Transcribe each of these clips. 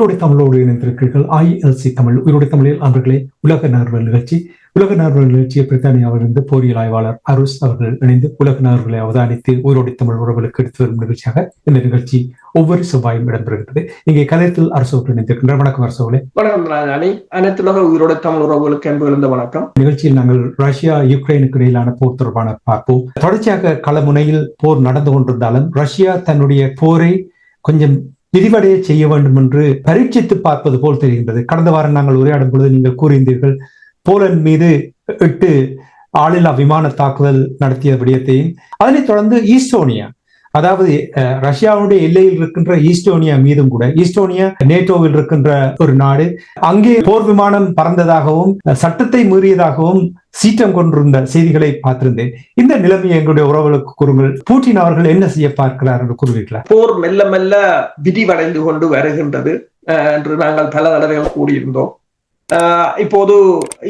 உயிரோடை தமிழோடு இணைந்திருக்கிறீர்கள். ஐஎல்சி தமிழ். உயிரோடை தமிழில் அன்பர்களே உலக நகர்வல் நிகழ்ச்சி. உலக நகர்வல் நிகழ்ச்சியை பிரித்தானியாவிலிருந்து போரியல் ஆய்வாளர் அருஸ் அவர்கள் இணைந்து உலக நகர்வுகளை அவதானித்து உயிரோடை தமிழ் உறவுகளுக்கு எடுத்து வரும் நிகழ்ச்சியாக இந்த நிகழ்ச்சி ஒவ்வொரு செவ்வாயும் இடம்பெறுகிறது இங்கே கலையத்தில் அரசு அவர்கள் இணைந்திருக்கின்றார். வணக்கம் அரசோகளே வணக்கம் ராஜாணி அனைத்துலக உயிரோட தமிழ் உறவுகளுக்கு அன்பு இருந்த வணக்கம். நிகழ்ச்சியில் நாங்கள் ரஷ்யா யுக்ரைனுக்கு இடையிலான போர் தொடர்பான பார்ப்போம். தொடர்ச்சியாக களமுனையில் போர் நடந்து கொண்டிருந்தாலும் ரஷ்யா தன்னுடைய போரை கொஞ்சம் விரிவடைய செய்ய வேண்டும் என்று பரீட்சித்து பார்ப்பது போல் தெரிகின்றது. கடந்த வாரம் நாங்கள் உரையாடும் பொழுது நீங்கள் கூறியிருந்தீர்கள் போலந்து மீது எட்டு ஆளில்லா விமான தாக்குதல் நடத்திய விடயத்தையும் அதனைத் தொடர்ந்து ஈஸ்டோனியா அதாவது அஹ், ரஷ்யாவுடைய எல்லையில் இருக்கின்ற ஈஸ்டோனியா மீதும் கூட ஈஸ்டோனியா நேட்டோவில் இருக்கின்ற ஒரு நாடு அங்கே போர் விமானம் பறந்ததாகவும் சட்டத்தை மீறியதாகவும் சீற்றம் கொண்டிருந்த செய்திகளை பார்த்திருந்தேன். இந்த நிலைமையை எங்களுடைய உறவுகளுக்கு கூறுங்கள். பூட்டின் அவர்கள் என்ன செய்ய பார்க்கிறார் என்று கூறுவீர்களா? போர் மெல்ல மெல்ல விரிவடைந்து கொண்டு வருகின்றது அஹ், என்று நாங்கள் பல தடவைகள் கூறியிருந்தோம். இப்போது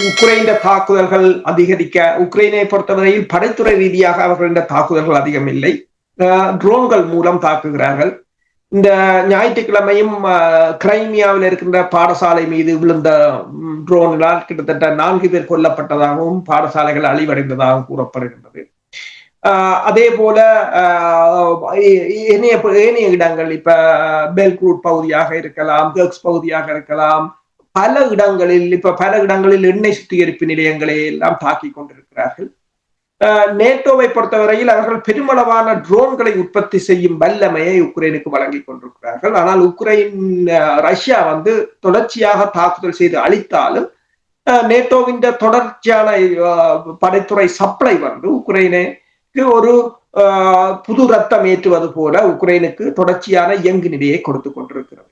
உக்ரைன தாக்குதல்கள் அதிகரிக்க உக்ரைனை பொறுத்தவரையில் படைத்துறை ரீதியாக அவர்களின் தாக்குதல்கள் அதிகம் இல்லை. ட்ரோன்கள் மூலம் தாக்குகிறார்கள். இந்த ஞாயிற்றுக்கிழமையும் கிரைமியாவில் இருக்கின்ற பாடசாலை மீது விழுந்த ட்ரோன்களால் கிட்டத்தட்ட நான்கு பேர் கொல்லப்பட்டதாகவும் பாடசாலைகள் அழிவடைந்ததாகவும் கூறப்படுகின்றது. ஆஹ் அதே போல ஆஹ் ஏனைய ஏனைய இடங்கள் இப்ப பெல்க்ரூட் பகுதியாக இருக்கலாம் கர்க்ஸ் பகுதியாக இருக்கலாம் பல இடங்களில் இப்ப பல இடங்களில் எண்ணெய் சுத்திகரிப்பு நிலையங்களை எல்லாம் தாக்கி கொண்டிருக்கிறார்கள். நேட்டோவை பொறுத்தவரையில் அவர்கள் பெருமளவான ட்ரோன்களை உற்பத்தி செய்யும் வல்லமையை உக்ரைனுக்கு வழங்கி கொண்டிருக்கிறார்கள். ஆனால் உக்ரைன் ரஷ்யா வந்து தொடர்ச்சியாக தாக்குதல் செய்து அளித்தாலும் நேட்டோவின் தொடர்ச்சியான படைத்துறை சப்ளை வந்து உக்ரைனுக்கு ஒரு ஆஹ், புது ரத்தம் ஏற்றுவது போல உக்ரைனுக்கு தொடர்ச்சியான இயங்கு நிலையை கொடுத்து கொண்டிருக்கிறது.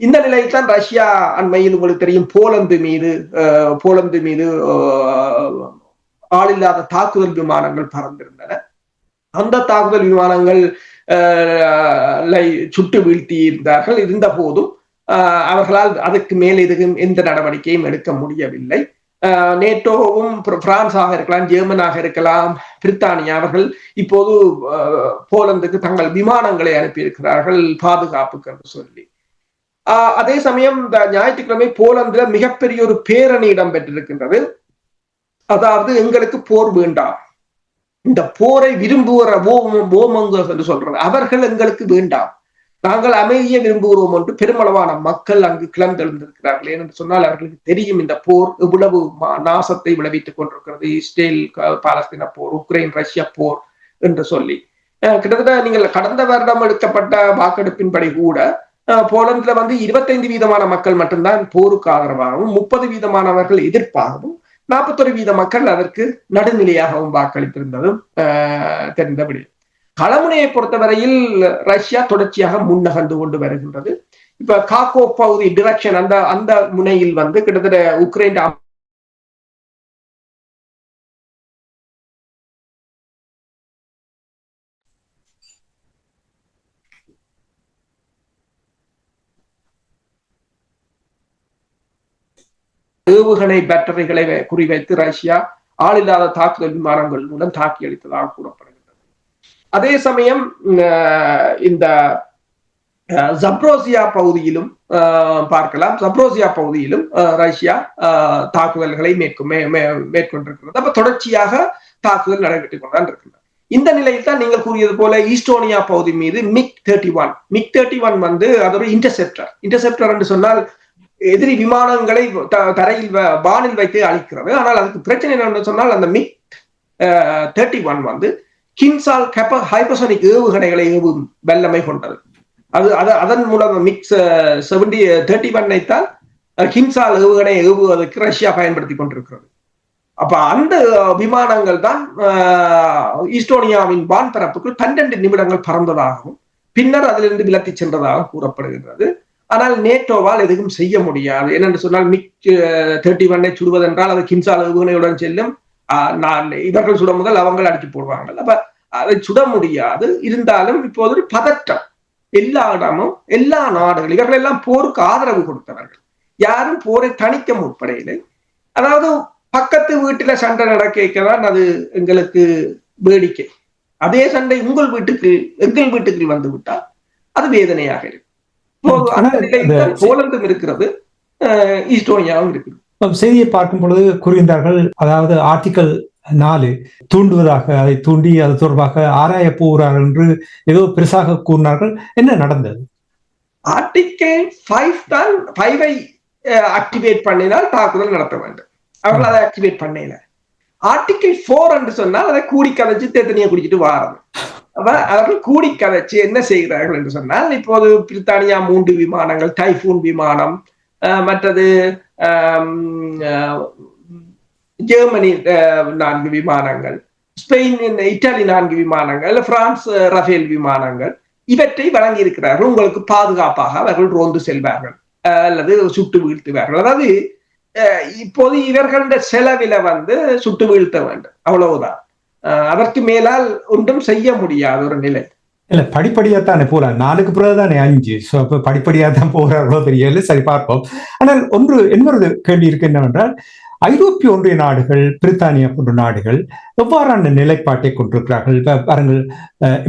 இந்த நிலையில் தான் ரஷ்யா அண்மையில் உங்களுக்கு தெரியும் போலந்து மீது ஆஹ், போலந்து மீது ஆஹ், ஆளில்லாத தாக்குதல் விமானங்கள் பறந்திருந்தன. அந்த தாக்குதல் விமானங்கள் சுட்டு வீழ்த்தி இருந்தார்கள் இருந்த போதும் அவர்களால் அதுக்கு மேல் எதுவும் எந்த நடவடிக்கையும் எடுக்க முடியவில்லை. நேட்டோவும் பிரான்ஸாக இருக்கலாம் ஜெர்மனாக இருக்கலாம் பிரித்தானியா அவர்கள் இப்போது போலந்துக்கு தங்கள் விமானங்களை அனுப்பியிருக்கிறார்கள் பாதுகாப்புக்கு என்று சொல்லி. ஆஹ், அதே சமயம் இந்த ஞாயிற்றுக்கிழமை போலந்துல மிகப்பெரிய ஒரு பேரணி இடம்பெற்றிருக்கின்றது. அதாவது எங்களுக்கு போர் வேண்டாம். இந்த போரை விரும்புகிற ஓமங்க என்று சொல்றாங்க. அவர்கள் எங்களுக்கு வேண்டாம். நாங்கள் அமைதியை விரும்புகிறோம் என்று பெருமளவான மக்கள் அங்கு கிளர்ந்தெழுந்திருக்கிறார்கள் ஏனென்று சொன்னால் அவர்களுக்கு தெரியும் இந்த போர் எவ்வளவு மா- நாசத்தை விளைவித்துக் கொண்டிருக்கிறது. இஸ்ரேல் பாலஸ்தீன போர் உக்ரைன் ரஷ்யா போர் என்று சொல்லி. கிட்டத்தட்ட நீங்கள் கடந்த வருடம் எடுக்கப்பட்ட வாக்கெடுப்பின்படி கூட போலந்துல வந்து இருபத்தைந்து வீதமான மக்கள் மட்டும்தான் போருக்கு ஆதரவாகவும் முப்பது வீதமானவர்கள் எதிர்ப்பாகவும் நாற்பத்தொரு வீத மக்கள் அதற்கு நடுநிலையாகவும் வாக்களித்திருந்ததும் அஹ் தெரிந்தபடி. களமுனையை பொறுத்தவரையில் ரஷ்யா தொடர்ச்சியாக முன்னகர்ந்து கொண்டு வருகின்றது. இப்ப காக்கோ பகுதி டிரெக்ஷன் அந்த அந்த முனையில் வந்து கிட்டத்தட்ட உக்ரைன் ஏவுகணை பேட்டரிகளை குறிவைத்து ரஷ்யா ஆளில்லாத தாக்குதல் விமானங்கள் மூலம் தாக்கி அளித்ததாக கூறப்படுகின்றது. அதே சமயம் இந்த ஜப்ரோசியா பகுதியிலும் பார்க்கலாம். ஜப்ரோசியா பகுதியிலும் ரஷ்யா தாக்குதல்களை மேற்கொண்டிருக்கிறது. அப்ப தொடர்ச்சியாக தாக்குதல் நடைபெற்றுக் கொண்டுதான் இருக்கிறது இந்த நிலையில் தான் நீங்கள் கூறியது போல ஈஸ்டோனியா பகுதி மீது MiG thirty one. MiG thirty one வந்து அது ஒரு இன்டர்செப்டர் இன்டர்செப்டர் என்று சொன்னால் எதிரி விமானங்களை தரையில் வ- வானில் வைத்து அழிக்கிறது. ஆனால் அதுக்கு பிரச்சனை என்னன்னு சொன்னால் அந்த மிக் தேர்ட்டி ஒன் வந்து கின்சால் கெப்ப ஹைபர்சோனிக் ஏவுகணைகளை ஏவும் வல்லமை கொண்டது. அது அது அதன் மூலம் மிக்ஸ் செவன்டி தேர்ட்டி ஒன்னை தான் கின்சால் ஏவுகணை ஏவுவதற்கு ரஷ்யா பயன்படுத்தி கொண்டிருக்கிறது. அப்ப அந்த விமானங்கள் தான் ஈஸ்டோனியாவின் வான் பரப்புக்குள் பன்னெண்டு நிமிடங்கள் பறந்ததாகவும் பின்னர் அதிலிருந்து விலத்தி சென்றதாக கூறப்படுகின்றது. ஆனால் நேட்டோவால் எதுவும் செய்ய முடியாது. என்னென்று சொன்னால் மிக் தேர்ட்டி ஒன்னை சுடுவதென்றால் அது கின்சால் ஏவுகணையுடன் செல்லும். ஆஹ், நான் இவர்கள் சுட முதல் அவங்கள் அடிச்சு போடுவாங்க அப்ப அதை சுட முடியாது. இருந்தாலும் இப்போது ஒரு பதட்டம் எல்லா இடமும் எல்லா நாடுகள் இவர்கள் எல்லாம் போருக்கு ஆதரவு கொடுத்தவர்கள். யாரும் போரை தணிக்க முற்படையில்லை அதாவது பக்கத்து வீட்டுல சண்டை நடக்க தான் அது எங்களுக்கு வேடிக்கை. அதே சண்டை உங்கள் வீட்டுக்கு எங்கள் வீட்டுக்கு வந்து விட்டால் அது வேதனையாக இருக்கும். போலந்தும் இருக்கிறது ஈஸ்டோனியாவும் இருக்குது. இப்ப செய்தியை பார்க்கும் பொழுது கூறுகின்றார்கள் அதாவது ஆர்டிக்கல் நாலு தூண்டுவதாக அதை தூண்டி அது தொடர்பாக ஆராய போகிறார்கள் என்று ஏதோ பெருசாக கூறினார்கள். என்ன நடந்தது? ஆர்டிகல் ஃபைவ் தான் ஃபைவை ஆக்டிவேட் பண்ணினால் தாக்குதல் நடத்த வேண்டும். அவர்கள் அதை ஆக்டிவேட் பண்ணல. ஆர்டிகல் ஃபோர் என்று சொன்னால் அதை கூடி கதைச்சு தேத்தனியை குடிச்சிட்டு வாரது அப்ப அவர்கள் கூடி கதைச்சு என்ன செய்கிறார்கள் என்று சொன்னால் இப்போது பிரித்தானியா மூன்று விமானங்கள் டைஃபூன் விமானம் மற்றது ஜெர்மனி அஹ், நான்கு விமானங்கள் ஸ்பெயின் இத்தாலி நான்கு விமானங்கள் பிரான்ஸ் ரஃபேல் விமானங்கள் இவற்றை வழங்கி இருக்கிறார்கள் உங்களுக்கு பாதுகாப்பாக அவர்கள் ரோந்து செல்வார்கள். அல்லது சுட்டு வீழ்த்துவார்கள். அதாவது இப்போது இவர்களுடைய செலவில வந்து சுட்டு வீழ்த்த வேண்டும். அவ்வளவுதான். அதற்கு மேலால் ஒன்றும் செய்ய முடியாத ஒரு நிலை. இல்ல படிப்படியா தானே போலாம் நாளுக்கு பிறகு தானே அஞ்சு. சோ அப்ப படிப்படியா தான் போகிறார்களோ தெரியல சரி பார்ப்போம். ஆனால் ஒன்று இன்னொரு கேள்வி இருக்கு என்னவென்றால் ஐரோப்பிய ஒன்றிய நாடுகள் பிரித்தானியா போன்ற நாடுகள் எவ்வாறான நிலைப்பாட்டை கொண்டிருக்கிறார்கள்? பாருங்கள் அஹ்,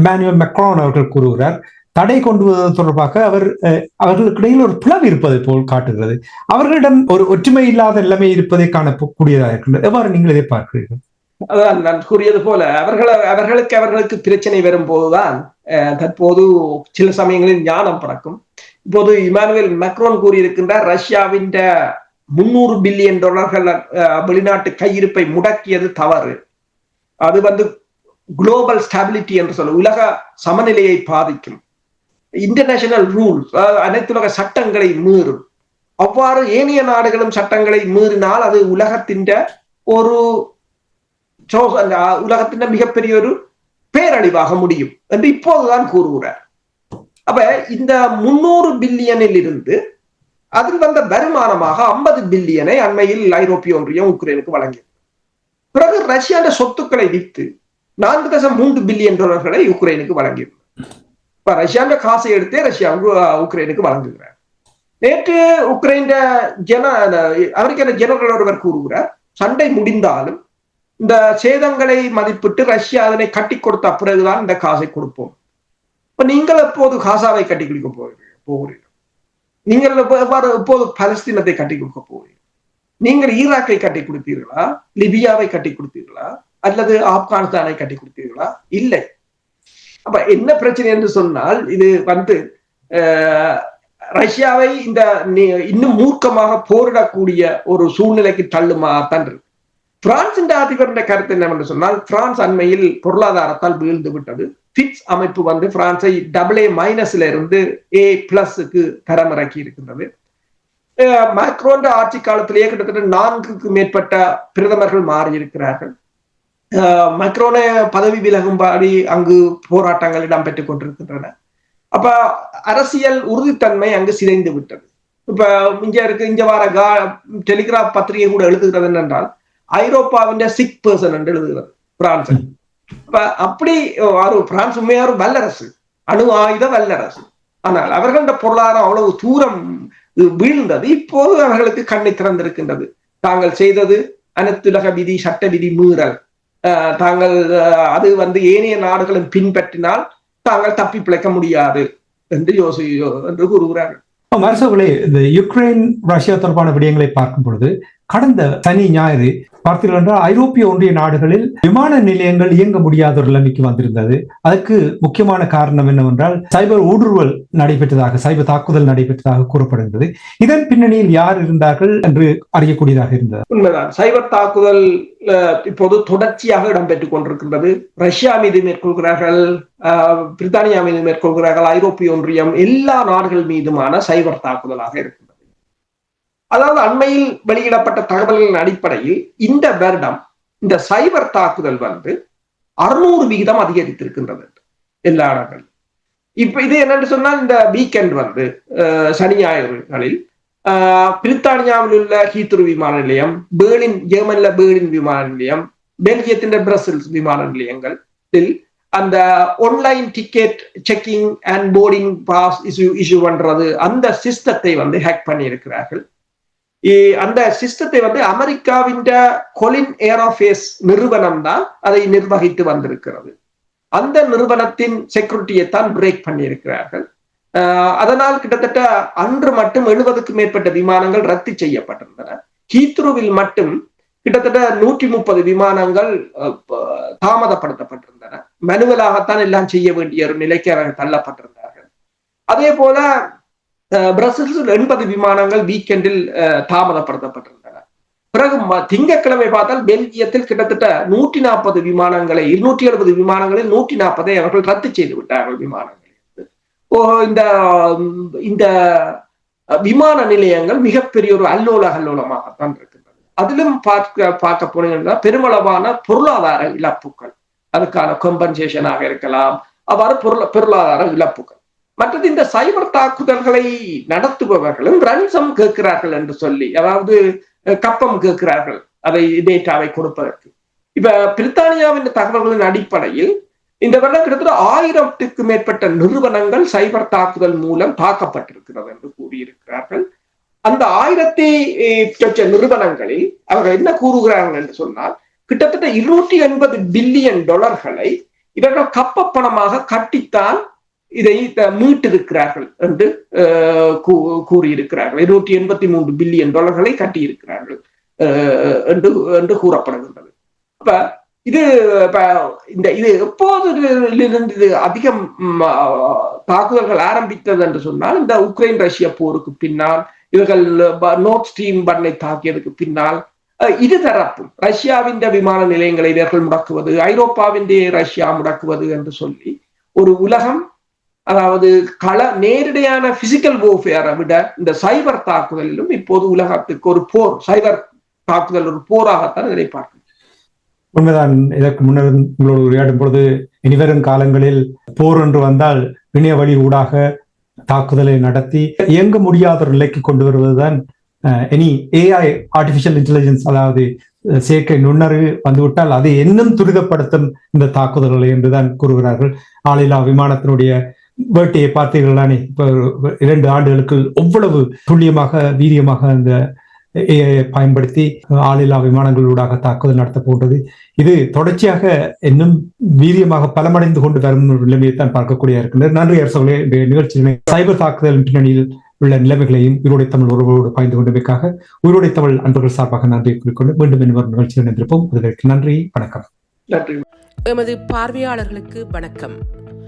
மெக்ரான் அவர்கள் கூறுகிறார் தடை கொண்டு வருவது தொடர்பாக அவர் அஹ், அவர்களுக்கு இடையில் ஒரு பிளவு இருப்பதை போல் காட்டுகிறது. அவர்களிடம் ஒரு ஒற்றுமை இல்லாத நிலைமை இருப்பதை காணக்கூடியதாக இருக்கின்றது. எவ்வாறு நீங்கள் இதை பார்க்கிறீர்கள்? அதான் நான் கூறியது போல அவர்கள் அவர்களுக்கு அவர்களுக்கு பிரச்சனை வரும்போதுதான் தற்போது சில சமயங்களில் ஞானம் பிறக்கும். இப்போது இமானுவேல் மேக்ரோன் கூறியிருக்கின்ற ரஷ்யாவின் முன்னூறு பில்லியன் டாலர்கள் வெளிநாட்டு கையிருப்பை முடக்கியது தவறு. அது வந்து குளோபல் ஸ்டாபிலிட்டி என்று சொல்ல உலக சமநிலையை பாதிக்கும். இன்டர்நேஷனல் ரூல்ஸ் அனைத்துலக சட்டங்களை மீறும். அவ்வாறு ஏனைய நாடுகளும் சட்டங்களை மீறினால் அது உலகத்தின் ஒரு உலகத்தின் மிகப்பெரிய ஒரு பேரழிவாக முடியும் என்று இப்போதுதான் கூறுகிறார். அப்ப இந்த முன்னூறு பில்லியனில் இருந்து அதில் வந்த வருமானமாக ஐம்பது பில்லியனை அண்மையில் ஐரோப்பிய ஒன்றியம் உக்ரைனுக்கு வழங்கியது. பிறகு ரஷ்யாண்ட சொத்துக்களை விற்று நான்கு தசம் மூன்று பில்லியன் டாலர்களை உக்ரைனுக்கு வழங்கியது. இப்ப ரஷ்யாண்ட காசை எடுத்தே ரஷ்யாவுக்கு உக்ரைனுக்கு வழங்குகிறார். நேற்று உக்ரைன் ஜன அமெரிக்க ஜெனரல் ஒருவர் கூறுகிறார் சண்டை முடிந்தாலும் இந்த சேதங்களை மதிப்பிட்டு ரஷ்யா அதனை கட்டி கொடுத்த பிறகுதான் இந்த காசை கொடுப்போம். இப்ப நீங்கள் எப்போது காசாவை கட்டி கொடுக்க போகிறீர்கள் போகிறீர்கள்? நீங்கள் எவ்வாறு எப்போது பலஸ்தீனத்தை கட்டி கொடுக்க போகிறீர்கள்? நீங்கள் ஈராக்கை கட்டி கொடுத்தீர்களா? லிபியாவை கட்டி கொடுத்தீர்களா? அல்லது ஆப்கானிஸ்தானை கட்டி கொடுத்தீர்களா? இல்லை. அப்ப என்ன பிரச்சனை என்று சொன்னால் இது வந்து ரஷ்யாவை இந்த இன்னும் மூர்க்கமாக போரிடக்கூடிய ஒரு சூழ்நிலைக்கு தள்ளுமா தான் இருக்கு. பிரான்சின் அதிபருடைய கருத்து என்னவென்று சொன்னால் பிரான்ஸ் அண்மையில் பொருளாதாரத்தால் வீழ்ந்து விட்டது. பிட்ஸ் அமைப்பு வந்து பிரான்சை டபுள் ஏ மைனஸ்ல இருந்து ஏ பிளஸ்க்கு தரமிறக்கி இருக்கின்றது. மேக்ரோன்ற ஆட்சி காலத்திலேயே கிட்டத்தட்ட நான்குக்கு மேற்பட்ட பிரதமர்கள் மாறியிருக்கிறார்கள். இருக்கிறார்கள் பதவி விலகும்படி அங்கு போராட்டங்கள் இடம்பெற்றுக் கொண்டிருக்கின்றன. அப்ப அரசியல் உறுதித்தன்மை அங்கு சிதைந்து விட்டது. இப்ப இங்க இருக்கு இங்க வார கா டெலிகிராப் பத்திரிகை கூட எழுதுகிறது என்னென்றால் ஐரோப்பாவின் சிக் பர்சன் என்று எழுதுகிறது பிரான்ஸ் அப்ப அப்படி ஒரு பிரான்ஸ் உண்மையா ஒரு வல்லரசு. அணு ஆயுத வல்லரசு. ஆனால் அவர்களோட பொருளாதாரம் அவ்வளவு தூரம் வீழ்ந்தது. இப்போது அவர்களுக்கு கண்ணை திறந்திருக்கின்றது. தாங்கள் செய்தது அனைத்துலக விதி சட்ட விதி மீறல். தாங்கள் அது வந்து ஏனைய நாடுகளும் பின்பற்றினால் தாங்கள் தப்பி பிழைக்க முடியாது என்று யோசி என்று கூறுகிறார்கள். மருசவர்களே இந்த யுக்ரைன் ரஷ்யா தொடர்பான விடயங்களை பார்க்கும் பொழுது கடந்த சனி ஞாயிறு பார்த்தீர்கள் என்றால் ஐரோப்பிய ஒன்றிய நாடுகளில் விமான நிலையங்கள் இயங்க முடியாத ஒரு நிலைமைக்கு வந்திருந்தது. அதற்கு முக்கியமான காரணம் என்னவென்றால் சைபர் ஊடுருவல் நடைபெற்றதாக சைபர் தாக்குதல் நடைபெற்றதாக கூறப்படுகிறது இதன் பின்னணியில் யார் இருந்தார்கள் என்று அறியக்கூடியதாக இருந்தது. உண்மைதான். சைபர் தாக்குதல் அஹ், இப்போது தொடர்ச்சியாக இடம்பெற்றுக் கொண்டிருக்கின்றது. ரஷ்யா மீது மேற்கொள்கிறார்கள் பிரித்தானியா மீது மேற்கொள்கிறார்கள் ஐரோப்பிய ஒன்றியம் எல்லா நாடுகள் மீதுமான சைபர் தாக்குதலாக இருக்கும். அதாவது அண்மையில் வெளியிடப்பட்ட தகவல்களின் அடிப்படையில் இந்த வருடம் இந்த சைபர் தாக்குதல் வந்து அறுநூறு விகிதம் அதிகரித்திருக்கின்றது எல்லா இடங்களும் இப்ப இது என்னன்னு சொன்னால் இந்த வீக்கெண்ட் வந்து சனி ஞாயிறுகளில் ஆஹ் பிரித்தானியாவில் உள்ள ஹீத்ரு விமான நிலையம் பேர்லின் ஜெர்மன்ல பேர்லின் விமான நிலையம் பெல்ஜியத்தின் பிரசல்ஸ் விமான நிலையங்கள் அந்த online ticket checking and boarding pass issue issue பண்றது அந்த சிஸ்டத்தை வந்து ஹேக் பண்ணி இருக்கிறார்கள் அந்த சிஸ்டத்தை வந்து அமெரிக்காவின் கொலின் ஏரோஃபேஸ் நிறுவனம் தான் அதை நிர்வகித்து வந்திருக்கிறது அந்த நிறுவனத்தின் செக்யூரிட்டியை தான் பிரேக் பண்ணியிருக்கிறார்கள் ஆஹ் அதனால் கிட்டத்தட்ட அன்று மட்டும் எழுபதுக்கும் மேற்பட்ட விமானங்கள் ரத்து செய்யப்பட்டிருந்தன ஹீத்ருவில் மட்டும் கிட்டத்தட்ட நூற்றி முப்பது விமானங்கள் அஹ், தாமதப்படுத்தப்பட்டிருந்தன மனுவலாகத்தான் எல்லாம் செய்ய வேண்டிய ஒரு நிலைக்கு அவர்கள் தள்ளப்பட்டிருந்தார்கள் அதே போல பிரசல்ஸில் எண்பது விமானங்கள் வீக்கெண்டில் அஹ், தாமதப்படுத்தப்பட்டிருந்தன பிறகு திங்கட்கிழமை பார்த்தால் பெல்ஜியத்தில் கிட்டத்தட்ட நூற்றி நாற்பது விமானங்களை இருநூற்றி எழுபது விமானங்களில் நூற்றி நாற்பதை அவர்கள் ரத்து செய்து விட்டார்கள் விமானங்கள் ஓ இந்த இந்த விமான நிலையங்கள் மிகப்பெரிய ஒரு அல்லோல அல்லோலமாகத்தான் இருக்கின்றது அதிலும் பார்க்க பார்க்க போனீங்கன்னா பெருமளவான பொருளாதார இழப்புகள். அதுக்கான கம்பன்சேஷனாக இருக்கலாம். அவ்வாறு பொருள பொருளாதார இழப்புகள். மற்றது இந்த சைபர் தாக்குதல்களை நடத்துபவர்களும் ரன்சம் கேட்கிறார்கள் என்று சொல்லி அதாவது கப்பம் கேட்கிறார்கள் அதை டேட்டாவை கொடுப்பதற்கு. இப்ப பிரித்தானியாவின் தகவல்களின் அடிப்படையில் இந்த வருடம் கிட்டத்தட்ட ஆயிரத்துக்கு மேற்பட்ட நிறுவனங்கள் சைபர் தாக்குதல் மூலம் தாக்கப்பட்டிருக்கிறது என்று கூறியிருக்கிறார்கள். அந்த ஆயிரத்தி நிறுவனங்களில் அவர்கள் என்ன கூறுகிறார்கள் என்று சொன்னால் கிட்டத்தட்ட இருநூற்றி எண்பது பில்லியன் டாலர்களை இவர்கள் கப்ப பணமாக கட்டித்தான் இதை மீட்டிருக்கிறார்கள் என்று கூறியிருக்கிறார்கள். இருநூற்றி எண்பத்தி மூன்று பில்லியன் டாலர்களை கட்டியிருக்கிறார்கள் என்று என்று கூறப்படுகின்றது. அப்ப இது இந்த இது எப்போதிலிருந்து இது அதிகம் தாக்குதல்கள் ஆரம்பித்தது என்று சொன்னால் இந்த உக்ரைன் ரஷ்ய போருக்கு பின்னால் இவர்கள் நோர்த் ஸ்ட்ரீம் பண்ணை தாக்கியதுக்கு பின்னால் இது தரப்பும் ரஷ்யாவின் விமான நிலையங்களை இவர்கள் முடக்குவது ஐரோப்பாவின் ரஷ்யா முடக்குவது என்று சொல்லி ஒரு உலகம் அதாவது கள நேரடியான பிசிக்கல் ஓஃபேரை விட இந்த சைபர் தாக்குதலிலும் இப்போது உலகத்துக்கு ஒரு போர் சைபர் தாக்குதல் ஒரு போராகத்தான் இதனை பார்க்கிறோம். உண்மைதான். இதற்கு முன்னர் உங்களோடு உரையாடும் பொழுது இனிவரும் காலங்களில் போர் என்று வந்தால் இணைய வழி ஊடாக தாக்குதலை நடத்தி இயங்க முடியாத ஒரு நிலைக்கு கொண்டு வருவதுதான் எனி ஏஐ ஆர்டிபிஷியல் இன்டெலிஜென்ஸ் அதாவது செயற்கை நுண்ணறிவு வந்துவிட்டால் அதை இன்னும் துரிதப்படுத்தும் இந்த தாக்குதல்களை என்றுதான் கூறுகிறார்கள். ஆளில்லா விமானத்தினுடைய வேட்டையை பார்த்தீர்களானே இரண்டு ஆண்டுகளுக்கு எவ்வளவு துல்லியமாக வீரியமாக அந்த பயன்படுத்தி ஆளில்லா விமானங்களூடாக தாக்குதல் நடத்த போன்றது. இது தொடர்ச்சியாக இன்னும் வீரியமாக பலமடைந்து கொண்டு வரும் நிலைமையை தான் பார்க்கக்கூடிய இருக்கின்றது. நன்றி அரசர்களே நிகழ்ச்சியினை சைபர் தாக்குதல் பின்னணியில் உள்ள நிலைமைகளையும் உயிரோடை தமிழ் உறவோடு பாய்ந்து கொண்டமைக்காக உயிரோடை தமிழ் அன்பர்கள் சார்பாக நன்றி குறிக்கொண்டு மீண்டும் இன்னொரு நிகழ்ச்சியில் இணைந்திருப்போம். அதற்கு நன்றி வணக்கம். எமது பார்வையாளர்களுக்கு வணக்கம்.